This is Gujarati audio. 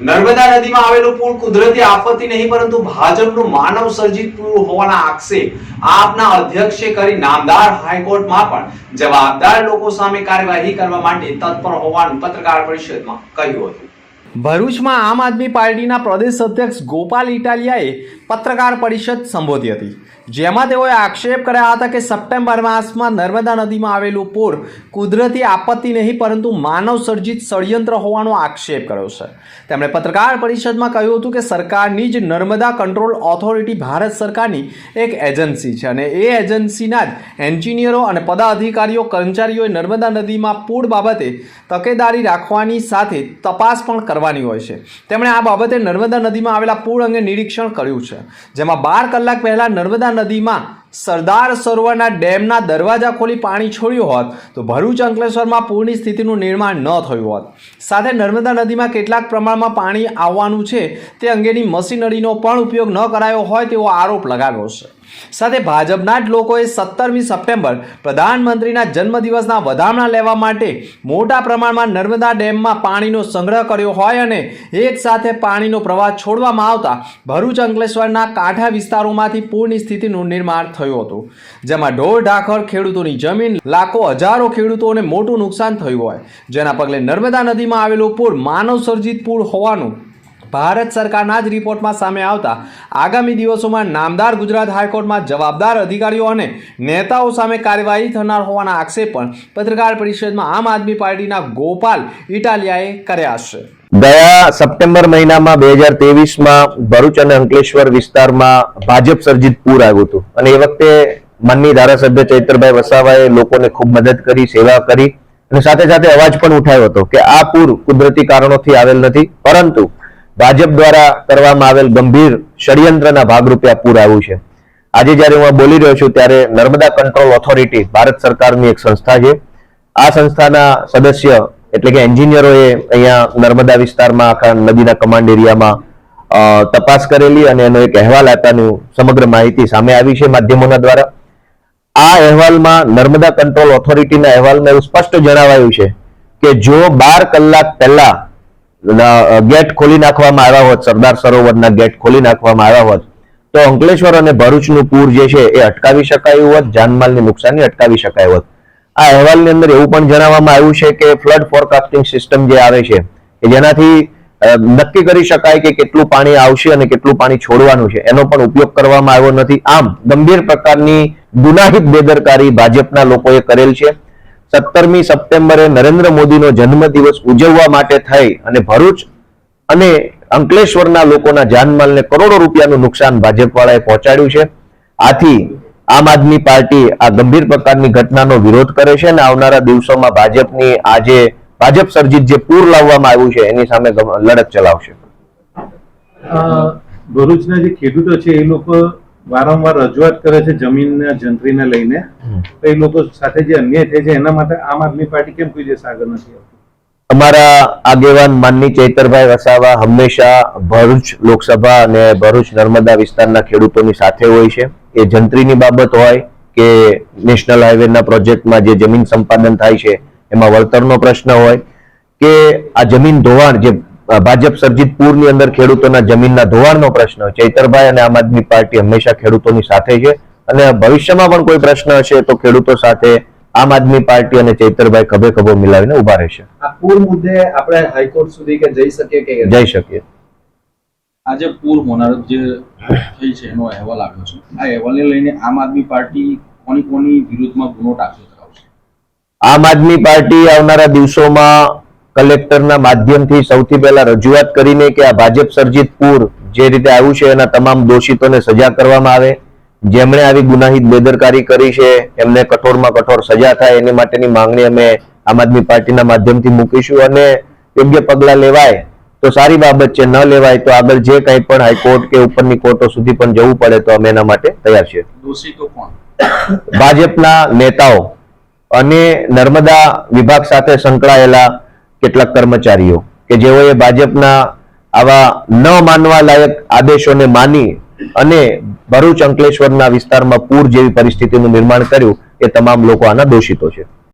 નર્મદા નદીમાં આવેલું પુલ કુદરતી આપત્તિ નહીં, પરંતુ ભાજપનું માનવ સર્જિત પુલ હોવાના આક્ષેપ આપના અધ્યક્ષે કરી નામદાર હાઈકોર્ટમાં પણ. જવાબદાર લોકો સામે કાર્યવાહી કરવા માટે તત્પર હોવાનું પત્રકાર પરિષદમાં કહ્યું હતું. ભરૂચમાં આમ આદમી પાર્ટીના પ્રદેશ અધ્યક્ષ ગોપાલ ઇટાલિયાએ પત્રકાર પરિષદ સંબોધી હતી. જેમાં તેઓએ આક્ષેપ કર્યા હતા કે સપ્ટેમ્બર માસમાં નર્મદા નદીમાં આવેલું પૂર કુદરતી આપત્તિ નહીં, પરંતુ માનવ સર્જિત ષડયંત્ર હોવાનો આક્ષેપ કર્યો છે. તેમણે પત્રકાર પરિષદમાં કહ્યું હતું કે સરકારની જ નર્મદા કંટ્રોલ ઓથોરિટી ભારત સરકારની એક એજન્સી છે અને એ એજન્સીના જ એન્જિનિયરો અને પદાધિકારીઓ, કર્મચારીઓએ નર્મદા નદીમાં પૂર બાબતે તકેદારી રાખવાની સાથે તપાસ પણ કરવાની હોય છે. તેમણે આ બાબતે નર્મદા નદીમાં આવેલા પૂર અંગે નિરીક્ષણ કર્યું છે. જેમાં બાર કલાક પહેલાં નર્મદા નદીમાં સરદાર સરોવરના ડેમના દરવાજા ખોલી પાણી છોડ્યું હોત, તો ભરૂચ અંકલેશ્વરમાં પૂરની સ્થિતિનું નિર્માણ ન થયું હોત. સાથે નર્મદા નદીમાં કેટલાક પ્રમાણમાં પાણી આવવાનું છે, તે અંગેની મશીનરીનો પણ ઉપયોગ ન કરાયો હોય તેવો આરોપ લગાવ્યો છે. સાથે ભાજપના જ લોકોએ સત્તરમી સપ્ટેમ્બર પ્રધાનમંત્રીના જન્મદિવસના વધામણા લેવા માટે મોટા પ્રમાણમાં નર્મદા ડેમમાં પાણીનો સંગ્રહ કર્યો હોય અને એક સાથે પાણીનો પ્રવાહ છોડવામાં આવતા ભરૂચ અંકલેશ્વરના કાંઠા વિસ્તારોમાંથી પૂરની સ્થિતિનું નિર્માણ થયું હતું, જેમાં ઢોર, ઢાખર, ખેડૂતોની જમીન, લાખો, હજારો ખેડૂતોને મોટું નુકસાન થયું હોય. જેના પગલે નર્મદા નદીમાં આવેલું પૂર માનવ સર્જિત પૂર હોવાનું ભારત સરકારના જ રિપોર્ટમાં સામે આવતા આગામી દિવસોમાં નામદાર ગુજરાત હાઈકોર્ટમાં જવાબદાર અધિકારીઓ અને નેતાઓ સામે કાર્યવાહી થનાર હોવાના આક્ષેપ પણ પત્રકાર પરિષદમાં આમ આદમી પાર્ટીના ગોપાલ ઇટાલિયાએ કર્યા છે. ગયા સપ્ટેમ્બર મહિનામાં બે હજાર તેવીસમાં ભરૂચ અને અંકલેશ્વર વિસ્તારમાં ભાજપ સર્જિત પૂર આવ્યું હતું. અને એ વખતે માનની ધારાસભ્ય ચૈતરભાઈ વસાવાએ લોકોને ખૂબ મદદ કરી, સેવા કરી અને સાથે સાથે અવાજ પણ ઉઠાવ્યો હતો કે આ પૂર કુદરતી કારણોથી આવેલ નથી, પરંતુ ભાજપ દ્વારા કરવામાં આવેલ ગંભીર ષડયંત્રના ભાગરૂપે આ પૂર આવ્યું છે. આજે જ્યારે હું બોલી રહ્યો છું ત્યારે નર્મદા કંટ્રોલ ઓથોરિટી ભારત સરકારની એક સંસ્થા છે. આ સંસ્થાના સદસ્ય એટલે કે એન્જિનિયરોએ અહીંયા નર્મદા વિસ્તારમાં, આખા નદીના કમાન્ડ એરિયામાં તપાસ કરેલી અને એનો એક અહેવાલ આપ્યાનું સમગ્ર માહિતી સામે આવી છે માધ્યમોના દ્વારા. આ અહેવાલમાં નર્મદા કંટ્રોલ ઓથોરિટીના અહેવાલમાં એવું સ્પષ્ટ જણાવાયું છે કે જો બાર કલાક પહેલા ગેટ ખોલી નાખવામાં આવ્યા હોત, સરદાર સરોવરના ગેટ ખોલી નાખવામાં આવ્યા હોત, તો અંકલેશ્વર અને ભરૂચનું પૂર જે છે એ અટકાવી શકાયું હોત, જાનમાલની નુકસાની અટકાવી શકાય હોત. આ અહેવાલની અંદર એવું પણ જણાવવામાં આવ્યું છે કે ફ્લડ ફોરકાસ્ટિંગ સિસ્ટમ જે આવે છે કે જેનાથી નક્કી કરી શકાય કે કેટલું પાણી આવશે અને કેટલું પાણી છોડવાનું છે. એનો પણ ઉપયોગ કરવામાં આવ્યો નથી. આમ, ગંભીર પ્રકારની ગુનાહિત બેદરકારી ભાજપના લોકોએ કરેલ છે. સત્તરમી સપ્ટેમ્બરે નરેન્દ્ર મોદીનો જન્મદિવસ ઉજવવા માટે થઈ અને ભરૂચ અને અંકલેશ્વરના લોકોના જાનમાલને કરોડો રૂપિયાનું નુકસાન ભાજપ વાળાએ પહોંચાડ્યું છે. આથી આમ આદમી પાર્ટી આ ગંભીર પ્રકારની ઘટનાનો વિરોધ કરે છે અને આવનારા દિવસોમાં ભાજપની આજે ભાજપ સર્જિત જે પૂર લાવવામાં આવ્યું છે એની સામે લડત ચલાવશે. ભરૂચના જે ખેડૂતો છે એ લોકો વારંવાર રજૂઆત કરે છે જમીનના જંત્રીને લઈને. તો એ લોકો સાથે જે અન્યાય થાય છે એના માટે આમ આદમી પાર્ટી કેમ કોઈ દિવસ આગળ નથી અમારા આગેવાન માનની ચૈતરભાઈ વસાવા હંમેશા ભરૂચ લોકસભા અને ભરૂચ નર્મદા વિસ્તારના ખેડૂતોની સાથે હોય છે. એ જંત્રીની બાબત હોય કે નેશનલ હાઈવેના પ્રોજેક્ટમાં જે જમીન સંપાદન થાય છે એમાં વળતરનો પ્રશ્ન હોય કે આ જમીન ધોવાણ જે ભાજપ સર્જિત પૂરની અંદર ખેડૂતોના જમીનના ધોવાણનો પ્રશ્ન હોય. ચૈતરભાઈ અને આમ આદમી પાર્ટી હંમેશા ખેડૂતોની સાથે છે અને ભવિષ્યમાં પણ કોઈ પ્રશ્ન હશે તો ખેડૂતો સાથે આમ આદમી પાર્ટી અને ચૈતરભાઈ ખભે ખભો મિલાવીને ઊભા રહેશે આ પૂર મુદ્દે આપણે હાઈકોર્ટ સુધી કે જઈ શકીએ કે જઈ શકીએ આજે પૂર હોનારત જે થઈ છે, એનો અહેવાલ આવ્યો છે. આ અહેવાલને લઈને આમ આદમી પાર્ટી કોની કોની વિરુદ્ધમાં ગુનો દાખલ કરાવશે? આમ આદમી પાર્ટી આવનારા દિવસોમાં કલેક્ટરના માધ્યમથી સૌથી પહેલા રજૂઆત કરીને કે આ ભાજપ સર્જિત પૂર જે રીતે આવ્યું છે, એના તમામ દોષિતોને સજા કરવામાં આવે. જેમણે આવી ગુનાહિત બેદરકારી કરી છે, એમને કઠોરમાં કઠોર સજા થાય, એની માટેની માંગણી અમે આમ આદમી પાર્ટીના માધ્યમથી મૂકીશું અને યોગ્ય પગલાં લેવાય તો સારી બાબત છે ન લેવાય તો આગળ જે કંઈ પણ હાઈકોર્ટ કે ઉપરની કોર્ટો સુધી પણ જવું પડે તો અમે એના માટે તૈયાર છીએ. કોણ? ભાજપના નેતાઓ અને નર્મદા વિભાગ સાથે સંકળાયેલા કેટલાક કર્મચારીઓ કે જેઓએ ભાજપના આવા ન માનવા લાયક આદેશોને માની અને ભરૂચ અંકલેશ્વરના વિસ્તારમાં પૂર જેવી પરિસ્થિતિનું નિર્માણ કર્યું એ તમામ લોકો આના દોષિતો છે.